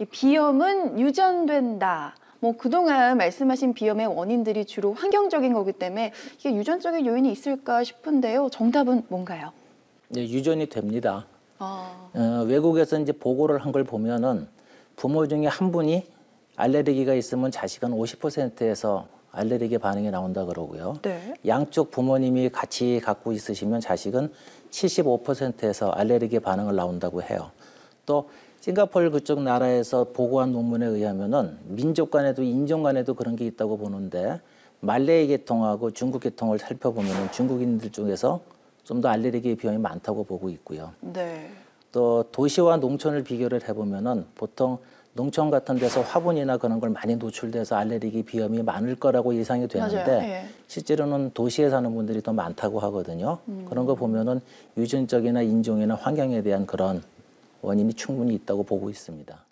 이 비염은 유전된다. 뭐 그동안 말씀하신 비염의 원인들이 주로 환경적인 거기 때문에 이게 유전적인 요인이 있을까 싶은데요. 정답은 뭔가요? 네, 유전이 됩니다. 아, 어, 외국에서 이제 보고를 한 걸 보면은 부모 중에 한 분이 알레르기가 있으면 자식은 50%에서 알레르기 반응이 나온다 그러고요. 네. 양쪽 부모님이 같이 갖고 있으시면 자식은 75%에서 알레르기 반응을 나온다고 해요. 또 싱가포르 그쪽 나라에서 보고한 논문에 의하면은 민족 간에도 인종 간에도 그런 게 있다고 보는데 말레이 계통하고 중국 계통을 살펴보면은 중국인들 중에서 좀 더 알레르기 비염이 많다고 보고 있고요. 네. 또 도시와 농촌을 비교를 해보면은 보통 농촌 같은 데서 화분이나 그런 걸 많이 노출돼서 알레르기 비염이 많을 거라고 예상이 되는데. 예. 실제로는 도시에 사는 분들이 더 많다고 하거든요. 그런 거 보면은 유전적이나 인종이나 환경에 대한 그런 원인이 충분히 있다고 보고 있습니다.